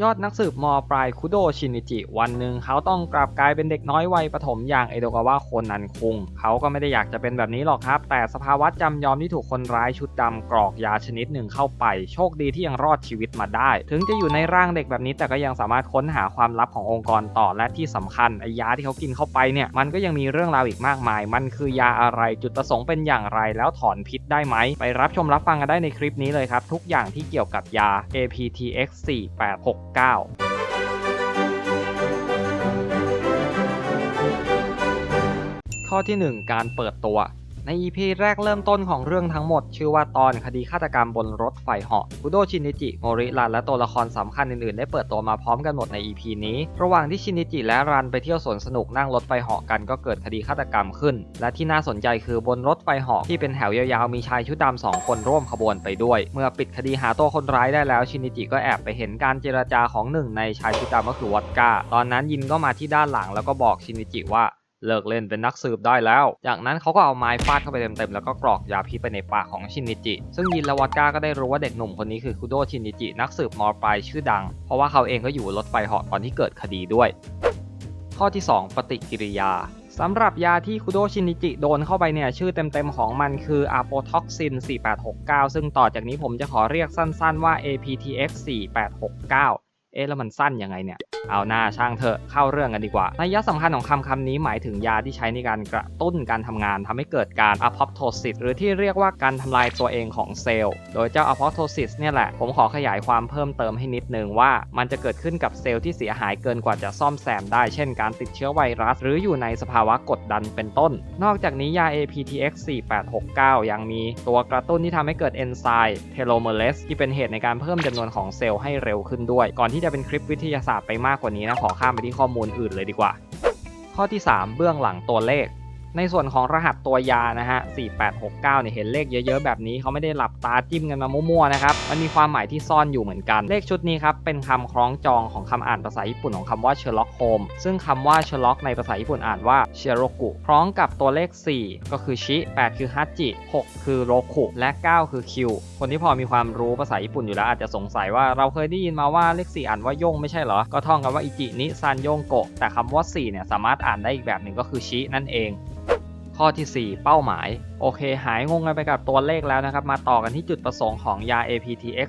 ยอดนักสืบมปลายคุโดชินิจิ วันหนึ่งเขาต้องกลับกลายเป็นเด็กน้อยวัยประถมอย่างเอโดกาวะโคนันคุง เขาก็ไม่ได้อยากจะเป็นแบบนี้หรอกครับ แต่สภาวะจำยอมที่ถูกคนร้ายชุดดำกรอกยาชนิดหนึ่งเข้าไป โชคดีที่ยังรอดชีวิตมาได้ ถึงจะอยู่ในร่างเด็กแบบนี้แต่ก็ยังสามารถค้นหาความลับขององค์กรต่อและที่สำคัญไอ้ยาที่เขากินเข้าไปเนี่ยมันก็ยังมีเรื่องราวอีกมากมาย มันคือยาอะไรจุดประสงค์เป็นอย่างไรแล้วถอนพิษได้ไหมไปรับชมรับฟังกันได้ในคลิปนี้เลยครับทุกอย่างที่เกี่ยวกับยา APTX486 9ข้อที่ 1 การเปิดตัว ใน EP แรกเริ่มต้นของเรื่องทั้งหมด ชื่อว่าตอนคดีฆาตกรรมบนรถไฟเหาะคุโดชินิจิโมริรันและตัวละครสำคัญอื่นๆ ได้เปิดตัวมาพร้อมกันหมดใน EP นี้ ระหว่างที่ชินิจิและรันไปเที่ยวสวนสนุกนั่งรถไฟเหาะกันก็เกิดคดีฆาตกรรมขึ้น และที่น่าสนใจคือบนรถไฟเหาะที่เป็นแถวยาวๆมีชายชุดดำสองคนร่วมขบวนไปด้วย เมื่อปิดคดีหาตัวคนร้ายได้แล้วชินิจิก็แอบไปเห็นการเจรจาของหนึ่งในชายชุดดำก็คือวอดกาตอนนั้นยินก็มาที่ด้านหลังแล้วก็บอกชินิจิว่า เลิกเล่นเป็นนักสืบได้แล้ว จากนั้นเขาก็เอาไม้ฟาดเข้าไปเต็มๆแล้วก็กรอกยาพิษไปในปากของชินิจิ ซึ่งยินและวอดก้าก็ได้รู้ว่าเด็กหนุ่มคนนี้คือคุโดชินนิจิ นักสืบมอปลายชื่อดัง เพราะว่าเขาเองก็อยู่รถไฟเหาะตอนที่เกิดคดีด้วย ข้อที่ 2 ปฏิกิริยาสำหรับยาที่คุโดชินิจิโดนเข้าไปเนี่ย ชื่อเต็มๆของมันคืออะโปท็อกซิน 4869 ซึ่งต่อจากนี้ผมจะขอเรียกสั้นๆว่า APTX 4869 เอ๊ะแล้วมันสั้นยังไงเนี่ย เอาหน้าช่างเถอะเข้าเรื่องกันดีกว่านัยสำคัญของคำคำนี้หมายถึงยาที่ใช้ในการกระตุ้นการทำงานทำให้เกิดการ apoptosis หรือที่เรียกว่าการทำลายตัวเองของเซลล์ โดยเจ้า apoptosis เนี่ยแหละ ผมขอขยายความเพิ่มเติมให้นิดนึงว่า มันจะเกิดขึ้นกับเซลล์ที่เสียหายเกินกว่าจะซ่อมแซมได้ เช่นการติดเชื้อไวรัส หรืออยู่ในสภาวะกดดันเป็นต้น นอกจากนี้ยา APTX 4869 ยังมีตัวกระตุ้นที่ทำให้เกิดเอนไซม์เทโลเมเลสที่เป็นเหตุในการเพิ่มจำนวนของเซลล์ให้เร็วขึ้นด้วย ก่อนที่จะเป็นคลิปวิทยาศาสตร์ไปมากกว่านี้นะขอข้ามไปที่ข้อมูลอื่นเลยดีกว่า ข้อที่ 3 เบื้องหลังตัวเลข ในส่วนของรหัสตัวยานะฮะ 4869 เนี่ยเห็นเลขเยอะๆ แบบนี้เขาไม่ได้หลับตาจิ้มกันมามั่วๆ นะครับ มันมีความหมายที่ซ่อนอยู่เหมือนกัน เลขชุดนี้ครับ เป็นคำคล้องจองของคำอ่านภาษาญี่ปุ่นของคำว่า Sherlock Holmes ซึ่งคำว่า Sherlock ในภาษาญี่ปุ่นอ่านว่า Shiroku พร้อมกับตัวเลข 4 ก็คือชิ 8 คือฮัจิ6 คือโรคุ และ 9 คือคิว คนที่พอมีความรู้ภาษาญี่ปุ่นอยู่แล้วอาจจะสงสัยว่าเราเคยได้ยินมาว่าเลข 4 อ่านว่าย่งไม่ใช่เหรอ ก็ท่องกันว่าอิจินิซันโยงโกะแต่คำว่า4เนี่ยสามารถอ่านได้อีกแบบหนึ่งก็คือชินั่นเอง ข้อที่ 4 เป้าหมาย โอเค หายงงกันไปกับตัวเลขแล้วนะครับ มาต่อกันที่จุดประสงค์ของยา APTX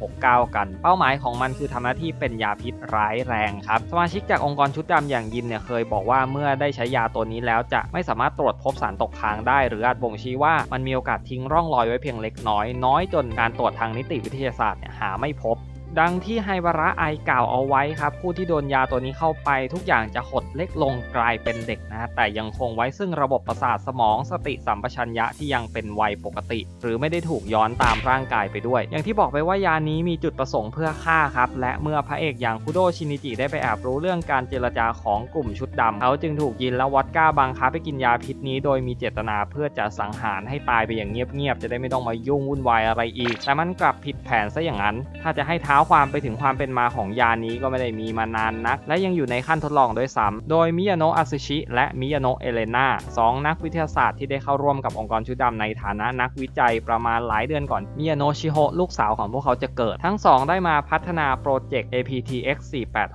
4869 กัน เป้าหมายของมันคือทำหน้าที่เป็นยาพิษร้ายแรงครับ สมาชิกจากองค์กรชุดดำอย่างยินเนี่ยเคยบอกว่าเมื่อได้ใช้ยาตัวนี้แล้วจะไม่สามารถตรวจพบสารตกค้างได้ หรืออาจบ่งชี้ว่ามันมีโอกาสทิ้งร่องรอยไว้เพียงเล็กน้อย น้อยจนการตรวจทางนิติวิทยาศาสตร์หาไม่พบ ดังที่ไฮบาระไอกล่าวเอาไว้ครับ ผู้ที่โดนยาตัวนี้เข้าไปทุกอย่างจะหดเล็กลงกลายเป็นเด็กนะ แต่ยังคงไว้ซึ่งระบบประสาทสมองสติสัมปชัญญะที่ยังเป็นวัยปกติ หรือไม่ได้ถูกย้อนตามร่างกายไปด้วย อย่างที่บอกไปว่ายานี้มีจุดประสงค์เพื่อฆ่าครับ และเมื่อพระเอกอย่างคุโดชินิจิได้ไปแอบรู้เรื่องการเจรจาของกลุ่มชุดดำเขาจึงถูกยินและวอดก้าบังคับให้กินยาพิษนี้ โดยมีเจตนาเพื่อจะสังหารให้ตายไปอย่างเงียบๆจะได้ไม่ต้องมายุ่งวุ่นวายอะไรอีก แต่มันกลับผิดแผนซะอย่างนั้น ถ้าจะให้เท้าความไปถึงความเป็นมาของยานี้ก็ไม่ได้มีมานานนัก และยังอยู่ในขั้นทดลองด้วยซ้ำโดยมิยาโนะอาซึชิและมิยาโนะเอเลนาสองนักวิทยาศาสตร์ที่ได้เข้าร่วมกับองค์กรชุดดำในฐานะนักวิจัยประมาณหลายเดือนก่อนมิยาโนะชิโฮลูกสาวของพวกเขาจะเกิด ทั้งสองได้มาพัฒนาโปรเจกต์ APTX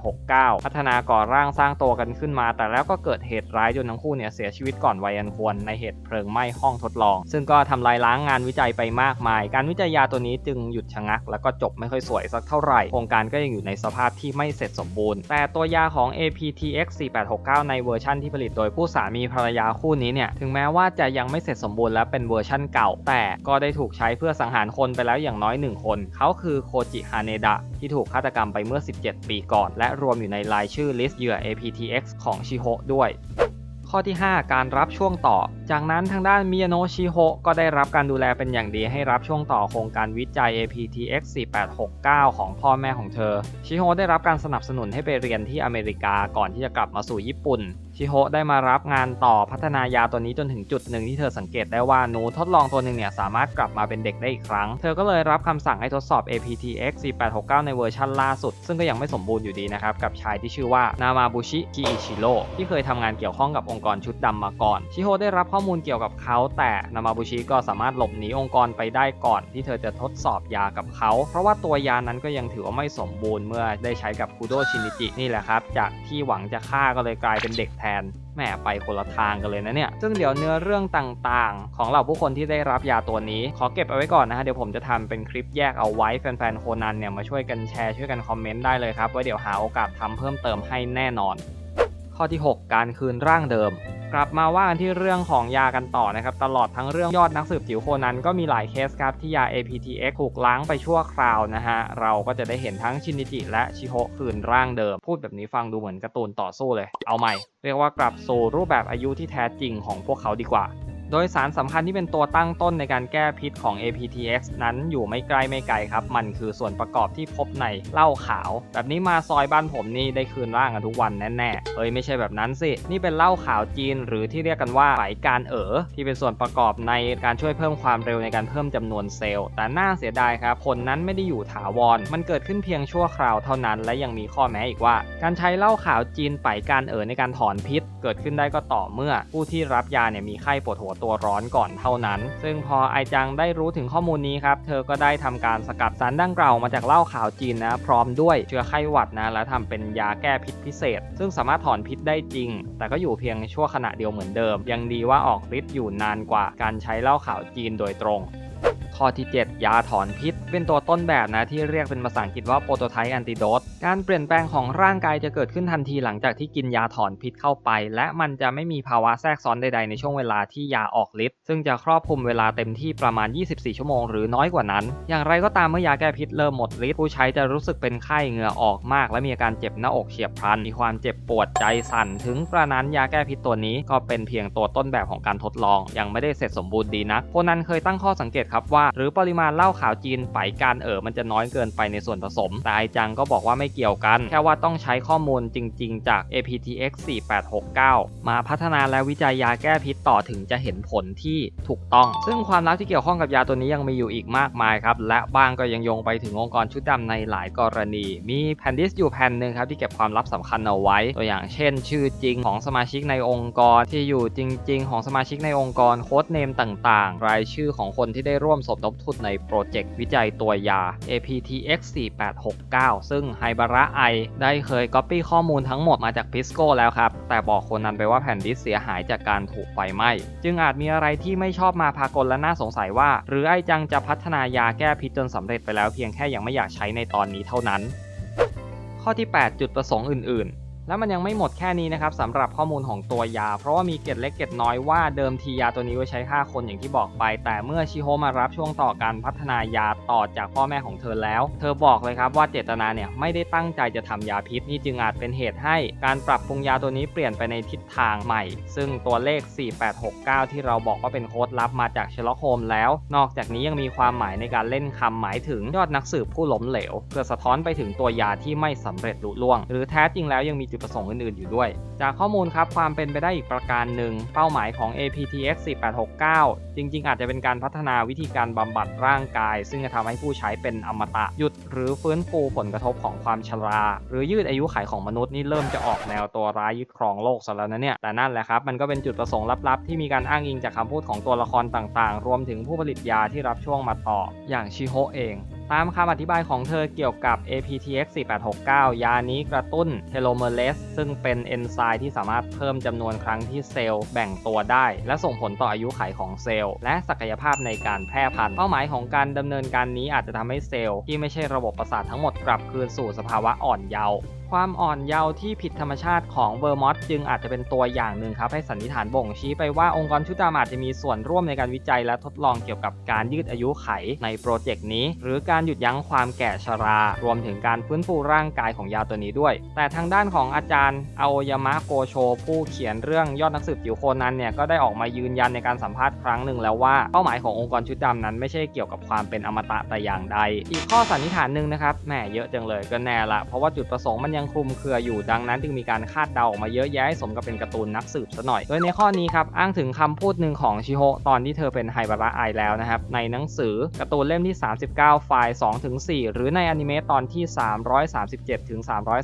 4869 พัฒนาก่อร่างสร้างตัวกันขึ้นมา แต่แล้วก็เกิดเหตุร้ายจนทั้งคู่เนี่ยเสียชีวิตก่อนวัยอันควรในเหตุเพลิงไหม้ห้องทดลอง ซึ่งก็ทำลายล้างงานวิจัยไปมากมาย การวิจัยยาตัวนี้จึงหยุดชะงัก แล้วก็จบไม่ค่อยสวยสักเท่าไหร่ โครงการก็ยังอยู่ในสภาพที่ไม่เสร็จสมบูรณ์ แต่ตัวยาของ APTX 4869 ในเวอร์ชั่นที่ผลิตโดยผู้สามีภรรยาคู่นี้เนี่ย ถึงแม้ว่าจะยังไม่เสร็จสมบูรณ์และเป็นเวอร์ชั่นเก่า แต่ก็ได้ถูกใช้เพื่อสังหารคนไปแล้วอย่างน้อย 1 คน เขาคือโคจิฮาเนดะที่ถูกฆาตกรรมไปเมื่อ 17 ปีก่อน และรวมอยู่ในรายชื่อลิสต์เหยื่อ APTX ของชิโฮด้วย ข้อที่ 5 การรับช่วงต่อ จากนั้นทางด้านมิยาโนชิโฮก็ได้รับการดูแลเป็นอย่างดีให้รับช่วงต่อโครงการวิจัย APTX 4869 ของพ่อแม่ของเธอ ชิโฮได้รับการสนับสนุนให้ไปเรียนที่อเมริกาก่อนที่จะกลับมาสู่ญี่ปุ่น ชิโฮได้มารับงานต่อพัฒนายาตัวนี้จนถึงจุดหนึ่งที่เธอสังเกตได้ว่าหนูทดลองตัวหนึ่งเนี่ยสามารถกลับมาเป็นเด็กได้อีกครั้ง เธอก็เลยรับคำสั่งให้ทดสอบ APTX 4869 ในเวอร์ชันล่าสุด ซึ่งก็ยังไม่สมบูรณ์อยู่ดีนะครับ กับชายที่ชื่อว่านามาบุชิกิอิชิโร่ที่เคยทำงานเกี่ยวข้องกับองค์กรชุดดำมาก่อน ชิโฮได้รับข้อมูลเกี่ยวกับเขาแต่นามาบุชิก็สามารถหลบหนีองค์กรไปได้ก่อนที่เธอจะทดสอบยากับเขา เพราะว่าตัวยานั้นก็ยังถือว่าไม่สมบูรณ์เมื่อได้ใช้กับคุโดชินิจินี่แหละครับจากที่หวังจะฆ่าก็เลยกลายเป็นเด็กแทนแหมไปคนละทางกันเลยนะเนี่ย ซึ่งเดี๋ยวเนื้อเรื่องต่างๆ ของเหล่าผู้คนที่ได้รับยาตัวนี้ ขอเก็บเอาไว้ก่อนนะฮะ เดี๋ยวผมจะทำเป็นคลิปแยกเอาไว้แฟนๆโคนันเนี่ยมาช่วยกันแชร์ช่วยกันคอมเมนต์ได้เลยครับว่าเดี๋ยวหาโอกาสทำเพิ่มเติมให้แน่นอน ข้อที่ 6 การคืนร่างเดิม กลับมาว่ากันที่เรื่องของยากันต่อนะครับ ตลอดทั้งเรื่องยอดนักสืบจิ๋วโคนันก็มีหลายเคสครับ ที่ยา APTX ถูกล้างไปชั่วคราวนะฮะ เราก็จะได้เห็นทั้งชินิจิและชิโฮคืนร่างเดิม พูดแบบนี้ฟังดูเหมือนการ์ตูนต่อสู้เลย เอาใหม่ เรียกว่ากลับสู่รูปแบบอายุที่แท้จริงของพวกเขาดีกว่า โดยสารสำคัญที่เป็นตัวตั้งต้นในการแก้พิษของ APTX นั้นอยู่ไม่ใกล้ไม่ไกลครับ มันคือส่วนประกอบที่พบในเหล้าขาว แบบนี้มาซอยบ้านผมนี่ได้คืนร่างกันทุกวันแน่ๆ เอ้ยไม่ใช่แบบนั้นสิ นี่เป็นเหล้าขาวจีน หรือที่เรียกกันว่าไฝการเอ๋อที่เป็นส่วนประกอบในการช่วยเพิ่มความเร็วในการเพิ่มจำนวนเซลล์ แต่น่าเสียดายครับผลนั้นไม่ได้อยู่ถาวร มันเกิดขึ้นเพียงชั่วคราวเท่านั้น และยังมีข้อแม้อีกว่า การใช้เหล้าขาวจีนไฝการเอ๋อในการถอนพิษ เกิดขึ้นได้ก็ต่อเมื่อ ผู้ที่รับยาเนี่ยมีไข้ปวดหัวตัวร้อนก่อนเท่านั้น ซึ่งพอไอจังได้รู้ถึงข้อมูลนี้ครับ เธอก็ได้ทำการสกัดสารดังกล่าวมาจากเหล้าขาวจีนนะพร้อมด้วยเชื้อไข้หวัดนะและทำเป็นยาแก้พิษพิเศษ ซึ่งสามารถถอนพิษได้จริง แต่ก็อยู่เพียงชั่วขณะเดียวเหมือนเดิม ยังดีว่าออกฤทธิ์อยู่นานกว่าการใช้เหล้าขาวจีนโดยตรง ข้อที่ 7 ยาถอนพิษ เป็นตัวต้นแบบนะที่เรียกเป็นภาษาอังกฤษว่าโปรโตไทป์แอนติโดตการเปลี่ยนแปลงของร่างกายจะเกิดขึ้นทันทีหลังจากที่กินยาถอนพิษเข้าไป และมันจะไม่มีภาวะแทรกซ้อนใดๆในช่วงเวลาที่ยาออกฤทธิ์ซึ่งจะครอบคลุมเวลาเต็มที่ประมาณ 24 ชั่วโมงหรือน้อยกว่านั้น อย่างไรก็ตามเมื่อยาแก้พิษเริ่มหมดฤทธิ์ผู้ใช้จะรู้สึกเป็นไข้เหงื่อออกมาก และมีอาการเจ็บหน้าอกเฉียบพลันมีความเจ็บปวดใจสั่น ถึงกระนั้นยาแก้พิษตัวนี้ก็เป็นเพียงตัวต้นแบบของการทดลอง ยังไม่ได้เสร็จสมบูรณ์ดีนักโคนันเคยตั้งข้อสังเกตครับว่า หรือปริมาณเหล้าขาวจีนไฝการเอ๋อมันจะน้อยเกินไปในส่วนผสม แต่ไอจังก็บอกว่าไม่เกี่ยวกัน แค่ว่าต้องใช้ข้อมูลจริง ๆ จาก APTX 4869 มาพัฒนาและวิจัยยาแก้พิษต่อถึงจะเห็นผลที่ถูกต้อง ซึ่งความลับที่เกี่ยวข้องกับยาตัวนี้ยังมีอยู่อีกมากมายครับ และบ้างก็ยังโยงไปถึงองค์กรชุดดำในหลายกรณี มีแผ่นดิสอยู่แผ่นหนึ่งครับที่เก็บความลับสำคัญเอาไว้ ตัวอย่างเช่น ชื่อจริงของสมาชิกในองค์กรที่อยู่จริง ๆ ของสมาชิกในองค์กรโค้ดเนมต่าง ๆ รายชื่อของคนที่ได้ร่วมสมทบทุนในโปรเจกต์วิจัยตัวยา APTX 4869 ซึ่งไฮบาระไอได้เคยก๊อปปี้ข้อมูลทั้งหมดมาจากพิสโก้แล้วครับ แต่บอกคนนั้นไปว่าแผ่นดิสเสียหายจากการถูกไฟไหม้จึงอาจมีอะไรที่ไม่ชอบมาพากลและน่าสงสัยว่า หรือไอจังจะพัฒนายาแก้พิษจนสำเร็จไปแล้วเพียงแค่ยังไม่อยากใช้ในตอนนี้เท่านั้น ข้อที่ 8 จุดประสงค์อื่น ๆ แล้วมันยังไม่หมดแค่นี้นะครับสำหรับข้อมูลของตัวยา เพราะว่ามีเกร็ดเล็กเกร็ดน้อยว่าเดิมทียาตัวนี้ไว้ใช้ฆ่าคนอย่างที่บอกไป แต่เมื่อชิโฮมารับช่วงต่อการพัฒนายาต่อจากพ่อแม่ของเธอแล้ว เธอบอกเลยครับว่าเจตนาเนี่ยไม่ได้ตั้งใจจะทำยาพิษนี่จึงอาจเป็นเหตุให้ การปรับปรุงยาตัวนี้เปลี่ยนไปในทิศทางใหม่ ซึ่งตัวเลข 4869 ที่เราบอกว่าเป็นโค้ดลับมาจากเชลล็อกโฮมแล้ว นอกจากนี้ยังมีความหมายในการเล่นคำหมายถึงยอดนักสืบผู้ล้มเหลวเพื่อสะท้อนไปถึงตัวยาที่ไม่สำเร็จลุล่วง หรือแท้จริงแล้วยังมีจุดประสงค์อื่นๆอยู่ด้วย จากข้อมูลครับความเป็นไปได้อีกประการหนึ่ง เป้าหมายของ APTX 4869 จริง ๆ อาจจะเป็นการพัฒนาวิธีการบำบัดร่างกาย ซึ่งจะทำให้ผู้ใช้เป็นอมตะหยุด หรือฟื้นฟูผลกระทบของความชรา หรือยืดอายุขัยของมนุษย์นี่เริ่มจะออกแนวตัวร้ายยึดครองโลกซะแล้วนะเนี่ย แต่นั่นแหละครับมันก็เป็นจุดประสงค์ลับๆ ที่มีการอ้างอิงจากคำพูดของตัวละครต่างๆ รวมถึงผู้ผลิตยาที่รับช่วงมาต่อ อย่างชิโฮเองตามคำอธิบายของเธอเกี่ยวกับ APTX 4869 ยานี้กระตุ้นเทโลเมอเรสซึ่งเป็นเอนไซายที่สามารถเพิ่มจำนวนครั้งที่เซลล์แบ่งตัวได้ และส่งผลต่ออายุขัยของเซลล์ และศักยภาพในการแพร่พันธุ์เป้าหมายของการดำเนินการนี้อาจจะทำให้เซลล์ที่ไม่ใช่ระบบประสาททั้งหมดกลับคืนสู่สภาวะอ่อนเยาว์ ความอ่อนเยาว์ที่ผิดธรรมชาติของเวอร์มอสจึงอาจจะเป็นตัวอย่างหนึ่งครับ ให้สันนิษฐานบ่งชี้ไปว่าองค์กรชุดดำอาจจะมีส่วนร่วมในการวิจัยและทดลองเกี่ยวกับการยืดอายุไขในโปรเจกต์นี้ หรือการการหยุดยั้งความแก่ชรา รวมถึงการฟื้นฟูร่างกายของยาตัวนี้ด้วย แต่ทางด้านของอาจารย์อาโอยามะโกโช ผู้เขียนเรื่องยอดนักสืบจิ๋วโคนันเนี่ยก็ได้ออกมายืนยันในการสัมภาษณ์ครั้งหนึ่งแล้วว่าเป้าหมายขององค์กรชุดดำนั้น ไม่ใช่เกี่ยวกับความเป็นอมตะแต่อย่างใด อีกข้อสันนิษฐานหนึ่งนะครับแหมเยอะจังเลยก็แน่ละเพราะว่าจุดประสงค์มันยังคลุมเครืออยู่ดังนั้นจึงมีการคาดเดาออกมาเยอะแยะให้สมกับเป็นการ์ตูนนักสืบซะหน่อย โดยในข้อนี้ครับอ้างถึงคำพูดหนึ่งของชิโฮตอนที่เธอเป็นไฮบาระไอแล้วนะครับในหนังสือการ์ตูนเล่มที่ 39 ไฟล์2-4หรือในอนิเมะตอนที่ 337ถึง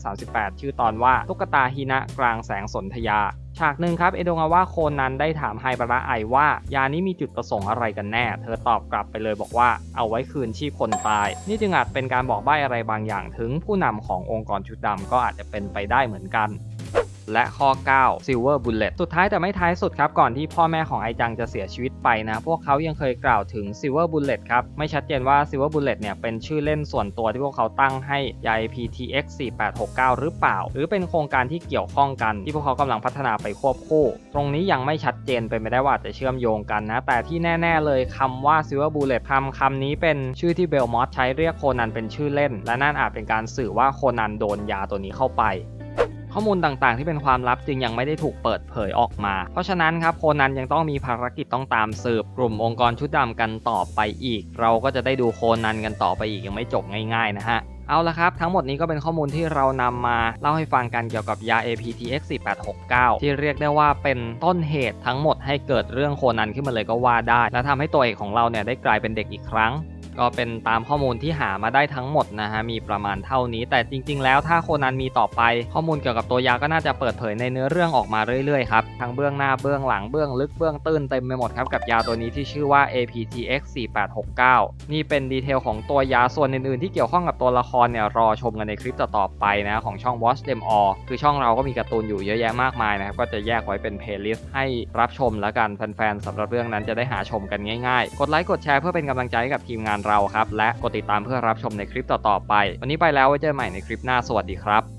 338 ชื่อตอนว่าตุ๊กตาฮินะกลางแสงสนธยา ฉากหนึ่งครับเอโดงาวะโคนันได้ถามไฮบาระไอว่า ยานี้มีจุดประสงค์อะไรกันแน่ เธอตอบกลับไปเลยบอกว่าเอาไว้คืนชีพคนตาย นี่จึงอาจเป็นการบอกใบ้อะไรบางอย่างถึงผู้นำขององค์กรชุดดำก็อาจจะเป็นไปได้เหมือนกัน และข้อ 9 Silver Bullet สุดท้ายแต่ไม่ท้ายสุดครับ ก่อนที่พ่อแม่ของไอจังจะเสียชีวิตไปนะ พวกเขายังเคยกล่าวถึง Silver Bullet ครับ ไม่ชัดเจนว่า Silver Bullet เนี่ยเป็นชื่อเล่นส่วนตัวที่พวกเขาตั้งให้ยา PTX 4869 หรือเปล่า หรือเป็นโครงการที่เกี่ยวข้องกันที่พวกเขากำลังพัฒนาไปควบคู่ ตรงนี้ยังไม่ชัดเจนเป็นไปได้ว่าจะเชื่อมโยงกันนะ แต่ที่แน่ ๆ เลยคำว่า Silver Bullet คำคำนี้เป็นชื่อที่เบลมอสใช้เรียกโคนันเป็นชื่อเล่น และนั่นอาจเป็นการสื่อว่าโคนันโดนยาตัวนี้เข้าไป ข้อมูลต่างๆ ที่เป็นความลับจึงยังไม่ได้ถูกเปิดเผยออกมา เพราะฉะนั้นครับโคนันยังต้องมีภารกิจต้องตามสืบกลุ่มองค์กรชุดดำกันต่อไปอีก เราก็จะได้ดูโคนันกันต่อไปอีกยังไม่จบง่ายๆนะฮะเอาละครับ ทั้งหมดนี้ก็เป็นข้อมูลที่เรานำมาเล่าให้ฟังกันเกี่ยวกับยา APTX 4869 ที่เรียกได้ว่าเป็นต้นเหตุทั้งหมดให้เกิดเรื่องโคนันขึ้นมาเลยก็ว่าได้ และทำให้ตัวเอกของเราเนี่ยได้กลายเป็นเด็กอีกครั้ง ก็เป็นตามข้อมูลที่หามาได้ทั้งหมดนะฮะมีประมาณเท่านี้ แต่จริง ๆ แล้วถ้าโคนันมีต่อไป ข้อมูลเกี่ยวกับตัวยาก็น่าจะเปิดเผยในเนื้อเรื่องออกมาเรื่อยๆครับทั้งเบื้องหน้าเบื้องหลังเบื้องลึกเบื้องตื้นเต็มไปหมดครับกับยาตัวนี้ที่ชื่อว่า APTX 4869 นี่เป็นดีเทลของตัวยาส่วนอื่นๆ ที่เกี่ยวข้องกับตัวละครเนี่ยรอชมกันในคลิปต่อๆไปนะของช่อง Watch Them All คือช่องเราก็มีการ์ตูนอยู่เยอะแยะมากมายนะครับก็จะแยกไว้เป็นเพลย์ลิสต์ให้รับชมแล้วกันแฟนๆสำหรับเรื่องนั้นจะได้หาชมกันง่ายๆ กดไลค์กดแชร์เพื่อเป็นกำลังใจให้กับทีมงานเราครับ และกดติดตามเพื่อรับชมในคลิปต่อๆไป วันนี้ไปแล้วไว้เจอใหม่ในคลิปหน้าสวัสดีครับ